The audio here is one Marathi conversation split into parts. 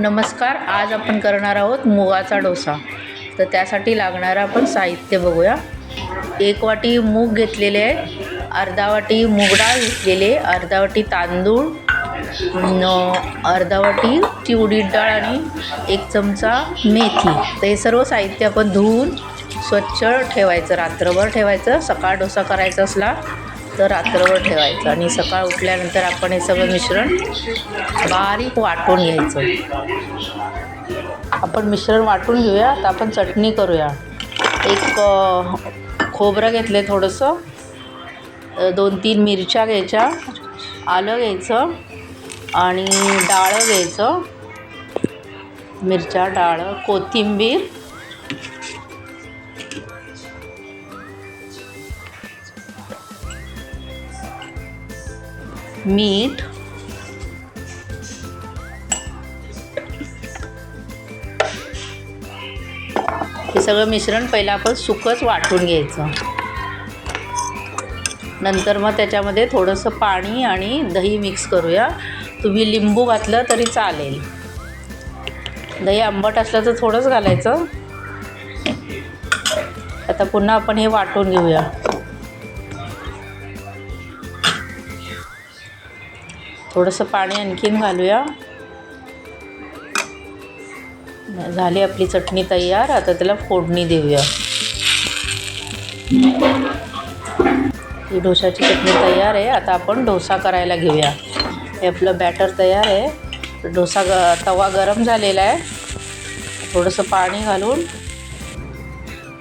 नमस्कार आज आपण करणार आहोत मुगाचा डोसा. तर त्यासाठी लागणारं आपण साहित्य बघूया. एक वाटी मूग घेतलेले आहे अर्धा वाटी मूग डाळ घेतलेली आहे अर्धा वाटी तांदूळ अर्धा वाटी चिवडी उडीद डाळ आणि एक चमचा मेथी. तर हे सर्व साहित्य आपण धुवून स्वच्छ ठेवायचं रात्रभर ठेवायचं सकाळ डोसा करायचा असला तर रात्रभर ठेवायचं आणि सकाळ उठल्यानंतर आपण हे सगळं मिश्रण बारीक वाटून घ्यायचं. आपण मिश्रण वाटून घेऊया. तर आपण चटणी करूया. एक खोबरं घेतलं आहे थोडंसं दोन तीन मिरच्या घ्यायच्या. आलं घ्यायचं. आणि डाळं घ्यायचं. मिरच्या डाळं कोथिंबीर. मीठ. हे सगळं मिश्रण पहिलं आपण सुकंच वाटून घ्यायचं. नंतर मग त्याच्यामध्ये थोडंसं पाणी आणि दही मिक्स करूया. तुम्ही लिंबू घातलं तरी चालेल. दही आंबट असलं तर थोडंच घालायचं. आता पुन्हा आपण हे वाटून घेऊया. थोडंसं पाणी आणखीन घालूया. झाली आपली चटणी तयार आता त्याला फोडणी देऊया. ही डोशाची चटणी तयार आहे आता आपण डोसा करायला घेऊया. हे आपलं बॅटर तयार आहे. डोसा ग तवा गरम झालेला आहे. थोडंसं पाणी घालून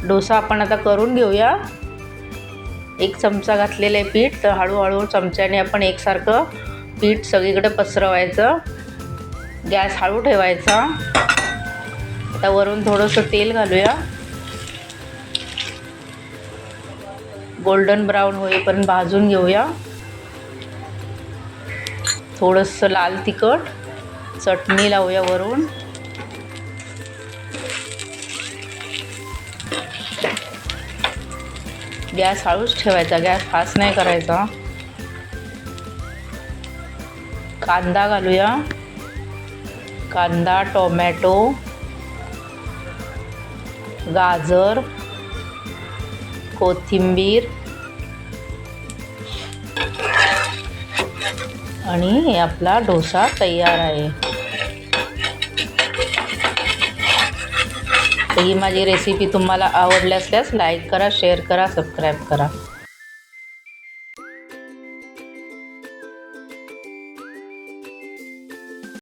डोसा आपण आता करून घेऊया. एक चमचा घातलेला आहे पीठ तर हळूहळू चमच्याने आपण एकसारखं पीठ सगळीकडे पसरवायचं. गॅस हळू ठेवायचा. आता वरून थोडंसं तेल घालूया. गोल्डन ब्राऊन होईपर्यंत भाजून घेऊया. थोडंसं लाल तिखट चटणी लावूया वरून. गॅस हळूच ठेवायचा गॅस फास्ट नाही करायचा. कांदा घालूया. कांदा टोमॅटो गाजर कोथिंबीर आणि आपला डोसा तयार आहे. ही माझी रेसिपी तुम्हाला आवडली असल्यास लाईक करा शेअर करा सबस्क्राईब करा.